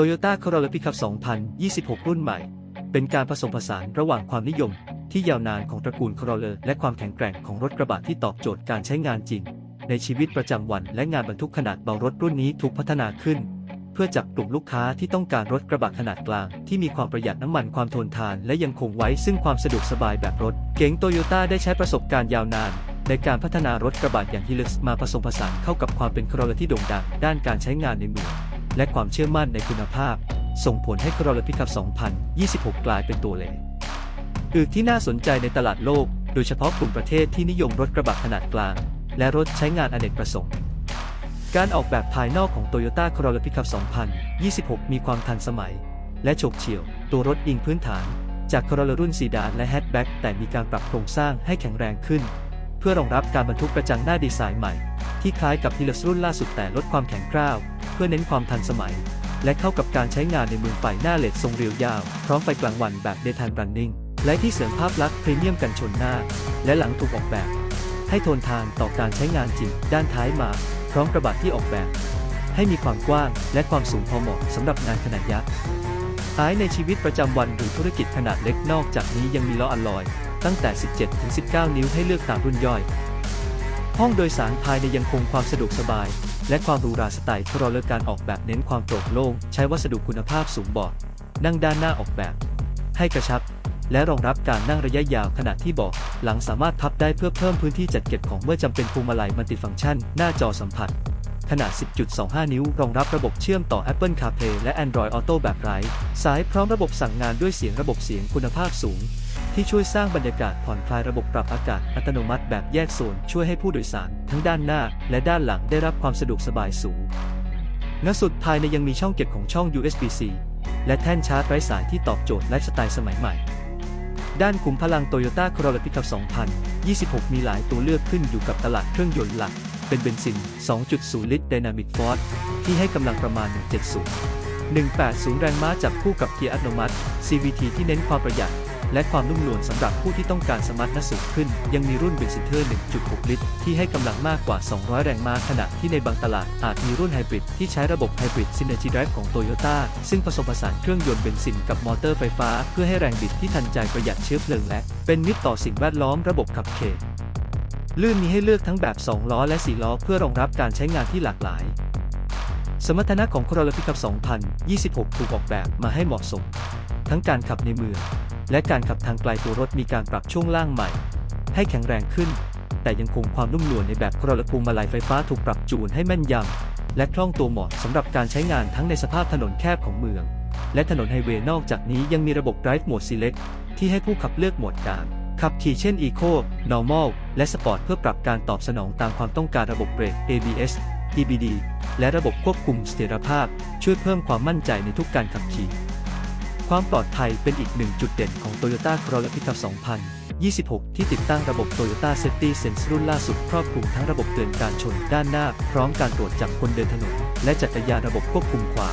Toyota Corolla Pickup 2026 รุ่นใหม่ เป็นการผสมผสานระหว่างความนิยม ที่ยาวนานของตระกูล Corolla และความแข็งแกร่งของรถกระบะที่ตอบโจทย์การใช้งานจริง ในชีวิตประจำวันและงานบรรทุกขนาดเบารถรุ่นนี้ถูกพัฒนาขึ้น เพื่อจับกลุ่มลูกค้าที่ต้องการรถกระบะขนาดกลาง ที่มีความประหยัดน้ำมันความทนทาน และยังคงไว้ซึ่งความสะดวกสบายแบบรถ เก๋งโตโยต้าได้ใช้ประสบการณ์ยาวนานในการพัฒนารถกระบะอย่าง Hilux มาผสมผสานเข้ากับความเป็น Corolla ที่โด่งดังด้านการใช้งานในเมือง และความเชื่อมั่นในคุณภาพ ส่งผลให้ Corolla Pickup 2026 กลายเป็นตัวเลอื่นที่น่าสนใจในตลาดโลก โดยเฉพาะกลุ่มประเทศที่นิยมรถกระบะขนาดกลาง และรถใช้งานอเนกประสงค์ การออกแบบภายนอกของ Toyota Corolla Pickup 2026 มีความทันสมัย และโฉบเฉี่ยว ตัวรถอิงพื้นฐาน จาก Corolla รุ่นซีดานและแฮชแบ็กแต่มีการปรับโครงสร้างให้แข็งแรงขึ้น เพื่อรองรับการบรรทุกกระจังหน้าดีไซน์ใหม่ ที่คล้ายกับ Hilux รุ่นล่าสุดแต่ลดความแข็งกร้าว พื่อเน้นความทันสมัย และเข้ากับการใช้งานในเมืองไฟหน้าเลดทรงเรียวยาว พร้อมไฟกลางวันแบบ Daytime Running และที่เสริมภาพลักษณ์พรีเมียมกันชนหน้า และหลังถูกออกแบบ ให้ทนทานต่อการใช้งานจริง ด้านท้ายมา พร้อมกระบะที่ออกแบบ ให้มีความกว้างและความสูงพอเหมาะสำหรับงานขนาดยักษ์ท้ายในชีวิตประจำวันหรือธุรกิจขนาดเล็กนอกจากนี้ยังมีล้ออัลลอย ตั้งแต่ 17-19 นิ้วให้เลือกตามรุ่นย่อย ห้องโดยสารภายในยังคงความสะดวกสบาย และความหรูหราสไตล์ทรอเลอร์การออกแบบเน้นความโปร่งโล่งใช้วัสดุคุณภาพสูงบาะนั่งด้านหน้าออกแบบ ให้กระชับ และรองรับการนั่งระยะยาวขณะที่เบาะหลังสามารถพับได้เพื่อเพิ่มพื้นที่จัดเก็บของเมื่อจำเป็นพวงมาลัยมัลติฟังก์ชัน หน้าจอสัมผัส ขนาด 10.25 นิ้ว รองรับระบบเชื่อมต่อ Apple CarPlay และ Android Auto แบบไร้สายพร้อมระบบสั่งงานด้วยเสียงระบบเสียงคุณภาพสูงที่ช่วยสร้างบรรยากาศผ่อนคลายระบบปรับอากาศอัตโนมัติแบบแยกโซนช่วยให้ผู้โดยสาร ทั้งด้านหน้าและด้านหลังได้รับความสะดวกสบายสูงณสุดภายในยังมีช่องเก็บของช่อง USB-C และแท่นชาร์จไร้สายที่ตอบโจทย์ไลฟ์สไตล์สมัยใหม่ ด้านขุมพลัง Toyota Corolla Pickup 2026 มีหลายตัวเลือกขึ้นอยู่กับตลาดเครื่องยนต์หลัก เป็นเบนซิน 2.0 ลิตร Dynamic Force ที่ให้กำลังประมาณ 170 180 แรงม้าจับคู่กับเกียร์อัตโนมัติ CVT ที่เน้นความประหยัด และความนุ่มนวลสำหรับผู้ที่ต้องการสมรรถนะสูงขึ้น ยังมีรุ่นเบนซินเทอร์ 1.6 ลิตร ที่ให้กำลังมากกว่า 200 แรงม้าขณะที่ในบางตลาดอาจมีรุ่นไฮบริดที่ใช้ระบบไฮบริด Synergy Drive ของ Toyota ซึ่งผสมผสานเครื่องยนต์เบนซินกับมอเตอร์ไฟฟ้า เพื่อให้แรงบิดที่ทันใจประหยัดเชื้อเพลิงและ เป็นมิตรต่อสิ่งแวดล้อมระบบขับเขตลื่นมีให้เลือกทั้งแบบ 2 ล้อและ 4 ล้อเพื่อรองรับการใช้งานที่หลากหลาย สมรรถนะของ Corolla Pickup 2026 ถูกออกแบบมาให้เหมาะสม ทั้งการขับในเมือง และการขับทางไกลตัวรถมีการปรับช่วงล่างใหม่ ให้แข็งแรงขึ้น แต่ยังคงความนุ่มนวลในแบบ Corolla พวงมาลัยไฟฟ้าถูกปรับจูนให้แม่นยำและคล่องตัวเหมาะสำหรับการใช้งานทั้งในสภาพถนนแคบของเมือง และถนนไฮเวย์นอกจากนี้ยังมีระบบ Drive Mode Select ที่ให้ผู้ขับเลือกโหมดการขับขี่เช่น Eco Normal และ Sport เพื่อปรับการตอบสนองตามความต้องการระบบเบรก ABS EBD และระบบควบคุมเสถียรภาพ ช่วยเพิ่มความมั่นใจในทุกการขับขี่ ความปลอดภัยเป็นอีกหนึ่งจุดเด่นของ Toyota Corolla Pickup 2026 ที่ติดตั้งระบบ Toyota Safety Sense รุ่นล่าสุดครอบคลุมทั้งระบบเตือนการชนด้านหน้า พร้อมการตรวจจับคนเดินถนน และจักรยานระบบควบคุมขวา